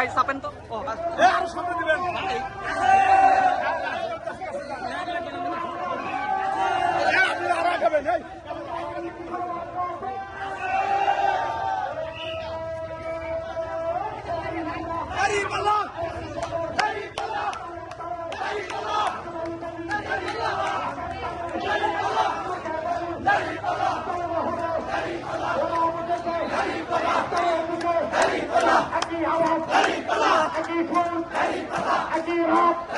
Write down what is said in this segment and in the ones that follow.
Side চাপেন তো ও বাস। আরও সামনে দিবেন আপনি আরও আগাবেন এই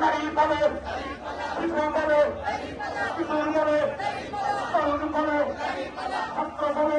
নারী বলে শিশু বলে কিশোর বলে তরুণ বলে ছাত্র বলে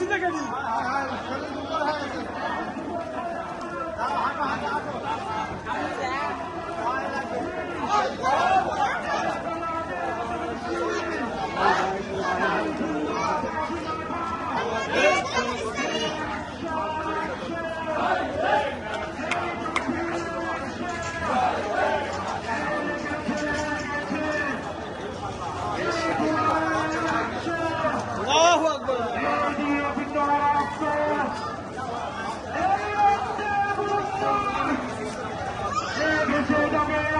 就在这里。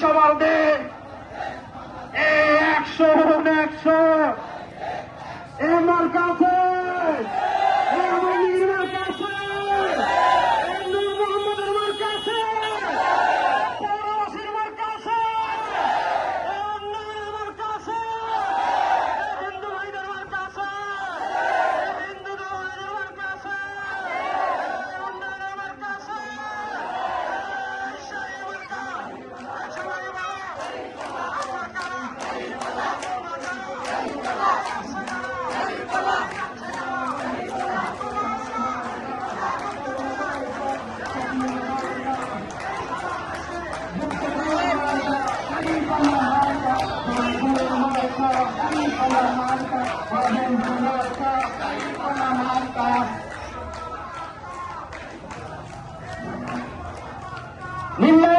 সবার এই একশো একশো। এ মার্কা আছে ನಿಮ್ಮ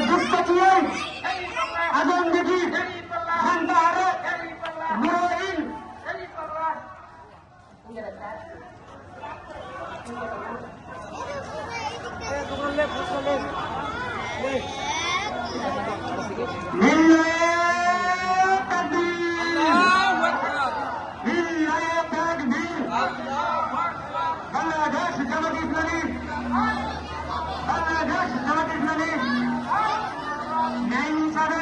দুধ পাঠিয়ে আগুন দেখি খান্দাহারে মুরইন বাংলাদেশ জামাত ইসলামী বাংলাদেশ জামাত ইসলামী James Adams.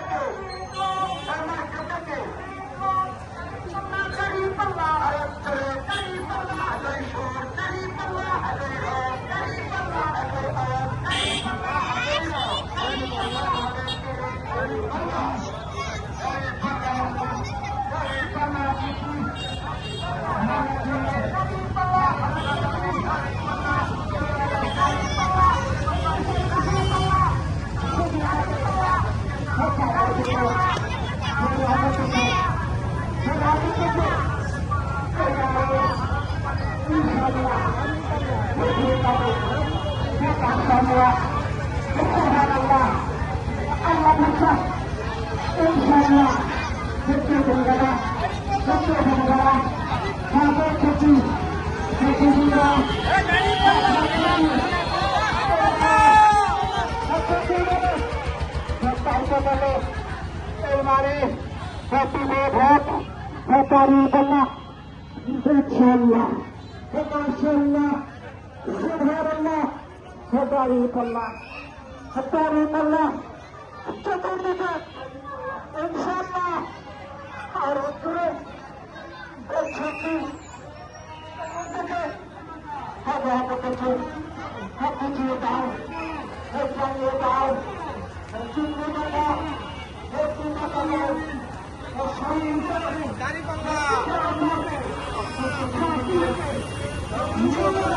जिला क्षेत्र बंगाला क्षेत्र बंगाला सागर खेती खेती जिला हमारे खेती में बहुत व्यापारी बनना इंशाल्लाह इंशाल्लाह सुभानअल्लाह हटारी पल्ला हटारी पल्ला अच्छा कर देगा হবে কিছু সব কিছু দাও সব জানিয়ে দাও। চিন্তা দাও চিন্তা দাও দাড়ি পাল্লা শিশুদের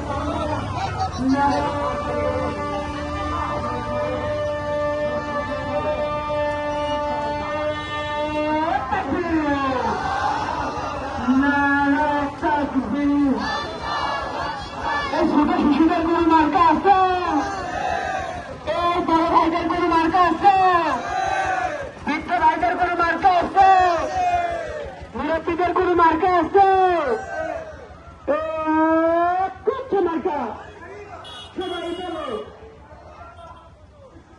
কোনো মার্কা Quando marca. marcação. É